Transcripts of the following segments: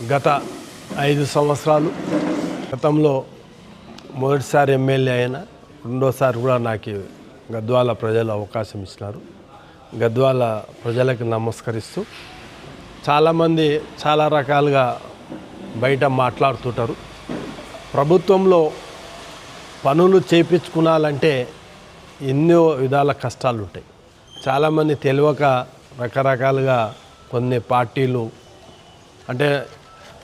గత ఐదు సంవత్సరాలు గతంలో మొదటిసారి ఎమ్మెల్యే అయిన రెండోసారి కూడా నాకు గద్వాల ప్రజలు అవకాశం ఇచ్చినారు. గద్వాల ప్రజలకు నమస్కరిస్తూ చాలామంది చాలా రకాలుగా బయట మాట్లాడుతుంటారు. ప్రభుత్వంలో పనులు చేయించుకునాలంటే ఎన్నో విధాల కష్టాలు ఉంటాయి చాలామంది తెలియక రకరకాలుగా కొన్ని పార్టీలు అంటే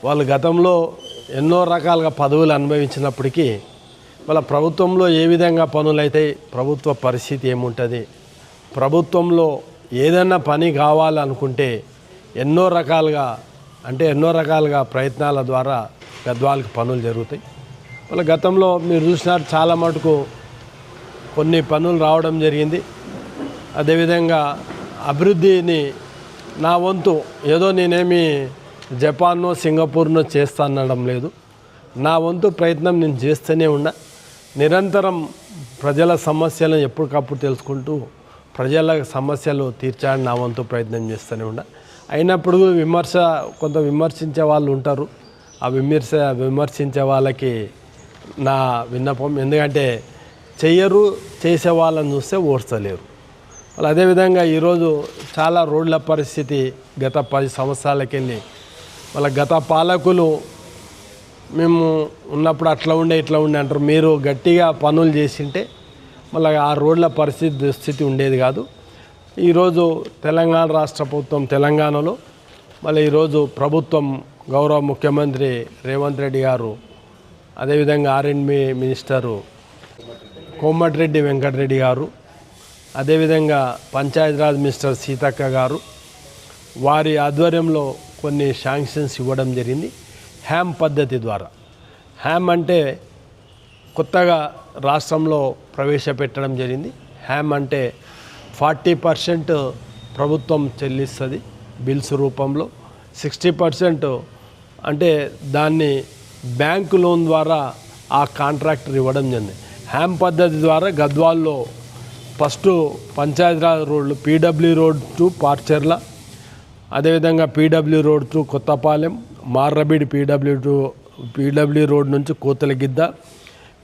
వాళ్ళు గతంలో ఎన్నో రకాలుగా పదవులు అనుభవించినప్పటికీ వాళ్ళ ప్రభుత్వంలో ఏ విధంగా పనులు అవుతాయి ప్రభుత్వ పరిస్థితి ఏముంటుంది ప్రభుత్వంలో ఏదైనా పని కావాలనుకుంటే ఎన్నో రకాలుగా అంటే ఎన్నో రకాలుగా ప్రయత్నాల ద్వారా గద్వాలకు పనులు జరుగుతాయి. వాళ్ళ గతంలో మీరు చూసినారు చాలా మటుకు కొన్ని పనులు రావడం జరిగింది. అదేవిధంగా అభివృద్ధిని నా వంతు ఏదో నేనేమి జపాన్నో సింగపూర్నో చేస్తానడం లేదు. నా వంతు ప్రయత్నం నేను చేస్తూనే ఉన్నా. నిరంతరం ప్రజల సమస్యలను ఎప్పటికప్పుడు తెలుసుకుంటూ ప్రజల సమస్యలు తీర్చాలని నా వంతు ప్రయత్నం చేస్తూనే ఉన్నా. అయినప్పుడు విమర్శ కొంత విమర్శించే వాళ్ళు ఉంటారు. ఆ విమర్శ విమర్శించే వాళ్ళకి నా విన్నపం ఎందుకంటే చెయ్యరు చేసే వాళ్ళని చూస్తే ఓడ్చలేరు వాళ్ళు అదేవిధంగా ఈరోజు చాలా రోడ్ల పరిస్థితి గత పది సంవత్సరాలకెళ్ళి వాళ్ళ గత పాలకులు మేము ఉన్నప్పుడు అట్లా ఉండే ఇట్లా ఉండే అంటారు. మీరు గట్టిగా పనులు చేసింటే మళ్ళీ ఆ రోడ్ల పరిస్థితి దుస్థితి ఉండేది కాదు. ఈరోజు తెలంగాణ రాష్ట్ర ప్రభుత్వం తెలంగాణలో మళ్ళీ ఈరోజు ప్రభుత్వం గౌరవ ముఖ్యమంత్రి రేవంత్ రెడ్డి గారు అదేవిధంగా ఆర్ఎండ్బి మినిస్టరు కోమటిరెడ్డి వెంకటరెడ్డి గారు అదేవిధంగా పంచాయతీరాజ్ మినిస్టర్ సీతక్క గారు వారి ఆధ్వర్యంలో కొన్ని శాంక్షన్స్ ఇవ్వడం జరిగింది. హ్యామ్ పద్ధతి ద్వారా. హ్యామ్ అంటే కొత్తగా రాష్ట్రంలో ప్రవేశపెట్టడం జరిగింది. హ్యామ్ అంటే ఫార్టీ పర్సెంట్ ప్రభుత్వం చెల్లిస్తుంది బిల్స్ రూపంలో. సిక్స్టీ పర్సెంట్ అంటే దాన్ని బ్యాంకు లోన్ ద్వారా ఆ కాంట్రాక్టర్ ఇవ్వడం జరిగింది. హ్యామ్ పద్ధతి ద్వారా గద్వాల్లో ఫస్ట్ పంచాయతీరాజ్ రోడ్లు పీడబ్ల్యూ రోడ్ టు పార్చర్ల అదేవిధంగా PW road to Kothapalem Marrabidi PW to PW road నుంచి కోతలగిద్ద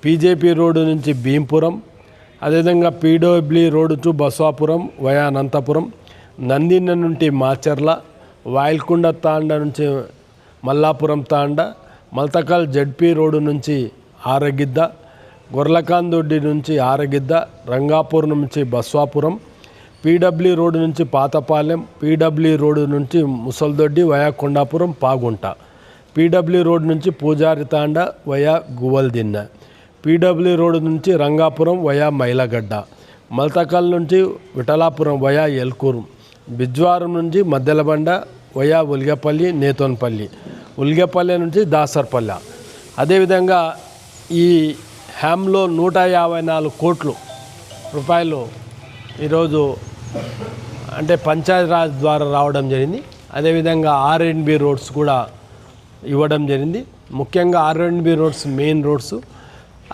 పీజేపీ రోడ్డు నుంచి భీంపురం అదేవిధంగా PW road to Baswapuram via Anantapuram Nandina నుండి మాచర్ల వాయిల్కొండ తాండ నుంచి మల్లాపురం తాండ మల్తకల్ జడ్పీ రోడ్డు నుంచి ఆరగిద్ద గొర్లకాందొడ్డి నుంచి ఆరగిద్ద రంగాపూర్ నుంచి బస్వాపురం పీడబ్ల్యూ రోడ్డు నుంచి పాతపాలెం పీడబ్ల్యూ రోడ్డు నుంచి Musaldoddi via Kondapuram Pagunta. PW road నుంచి Pujari Tanda via Guvaldinna. PW road నుంచి రంగాపురం వయా మైలగడ్డ. మల్తకల్ నుంచి విఠలాపురం వయా ఎల్కూరు. బిజ్వారం నుంచి మద్దెలబండ వయా ఉలిగపల్లి నేతోన్పల్లి. ఉలిగపల్లి నుంచి దాసర్పల్లె. అదేవిధంగా ఈ హ్యామ్లో నూట యాభై నాలుగు కోట్లు రూపాయలు ఈరోజు అంటే పంచాయతీరాజ్ ద్వారా రావడం జరిగింది. అదేవిధంగా ఆర్ఎన్బి రోడ్స్ కూడా ఇవ్వడం జరిగింది. ముఖ్యంగా R N B roads main roads.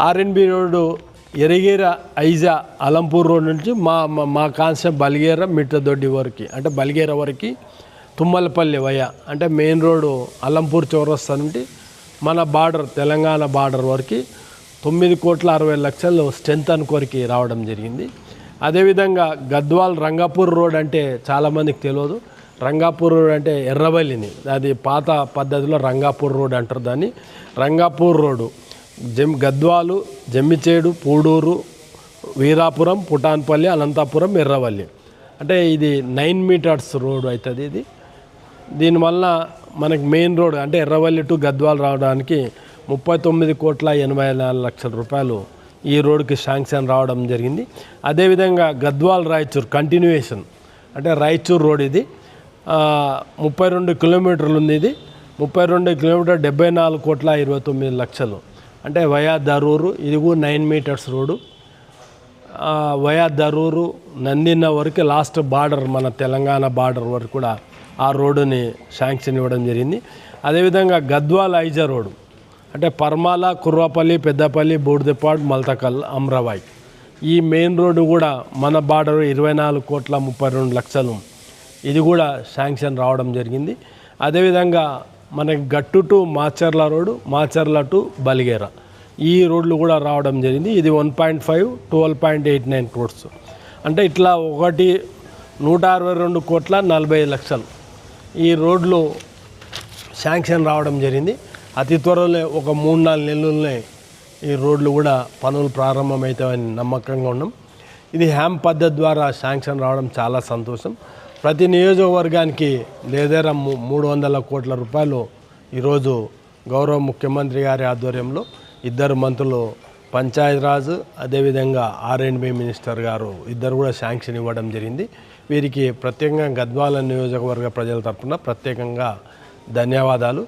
R N B road Eragera Aija Alampur road నుంచి మా మా- కాన్సెప్ట్ బలిగేర మిట్టదొడ్డి వరకు అంటే బలిగేర వరకు తుమ్మలపల్లి వయ అంటే మెయిన్ రోడ్డు అలంపూర్ చౌరస్తా నుండి మన బార్డర్ తెలంగాణ బార్డర్ వరకు తొమ్మిది కోట్ల అరవై లక్షలు స్ట్రెంత్ అనుకోరికి రావడం జరిగింది. అదేవిధంగా గద్వాల్ రంగాపూర్ రోడ్ అంటే చాలామందికి తెలియదు. రంగాపూర్ రోడ్ అంటే ఎర్రవల్లిని అది పాత పద్ధతిలో రంగాపూర్ రోడ్ అంటారు దాన్ని. రంగాపూర్ రోడ్డు జమ్ గద్వాలు జమ్మిచేడు పూడూరు వీరాపురం పుటాన్పల్లి అనంతపురం ఎర్రవల్లి అంటే ఇది నైన్ మీటర్స్ రోడ్ అవుతుంది ఇది. దీనివల్ల మనకి మెయిన్ రోడ్ అంటే ఎర్రవల్లి టు గద్వాల్ రావడానికి ముప్పై తొమ్మిది కోట్ల ఎనభై నాలుగు లక్షల రూపాయలు ఈ రోడ్డుకి శాంక్షన్ రావడం జరిగింది. అదేవిధంగా గద్వాల్ రాయచూర్ కంటిన్యూయేషన్ అంటే రాయచూర్ రోడ్ ఇది. ముప్పై రెండు కిలోమీటర్లు ఉంది ఇది. ముప్పై రెండు కిలోమీటర్ డెబ్బై నాలుగు కోట్ల ఇరవై తొమ్మిది లక్షలు. అంటే వయా దరూరు ఇది కూడా nine meters road. Via Daruru Nandinna వరకు లాస్ట్ బార్డర్ మన తెలంగాణ బార్డర్ వరకు కూడా ఆ రోడ్డుని శాంక్షన్ ఇవ్వడం జరిగింది. అదేవిధంగా గద్వాల్ ఐజా రోడ్డు. అంటే పర్మాల కుర్రాపల్లి పెద్దపల్లి బూడిదపాడు మల్తకల్ అమ్రవాయి. ఈ మెయిన్ రోడ్డు కూడా మన బార్డర్ ఇరవై నాలుగు కోట్ల ముప్పై రెండు లక్షలు. ఇది కూడా శాంక్షన్ రావడం జరిగింది. అదేవిధంగా మనకి Gattu to Macherla road Macherla to Baligera. ఈ రోడ్లు కూడా రావడం జరిగింది. ఇది one point five twelve point eight nine crores అంటే ఇట్లా ఒకటి నూట అరవై రెండు కోట్ల నలభై లక్షలు. ఈ రోడ్లు శాంక్షన్ రావడం జరిగింది. అతి త్వరలో ఒక మూడు నాలుగు నెలల్లోనే ఈ రోడ్లు కూడా పనులు ప్రారంభమవుతాయని నమ్మకంగా ఉన్నాం. ఇది హ్యామ్ పద్ధతి ద్వారా శాంక్షన్ రావడం చాలా సంతోషం. ప్రతి నియోజకవర్గానికి లేదేరా మూ- మూడు వందల కోట్ల రూపాయలు ఈరోజు గౌరవ ముఖ్యమంత్రి గారి ఆధ్వర్యంలో ఇద్దరు మంత్రులు పంచాయతీరాజ్ అదేవిధంగా ఆర్ అండ్ బి మినిస్టర్ గారు ఇద్దరు కూడా శాంక్షన్ ఇవ్వడం జరిగింది. వీరికి ప్రత్యేకంగా గద్వాల నియోజకవర్గ ప్రజల తరపున ప్రత్యేకంగా ధన్యవాదాలు.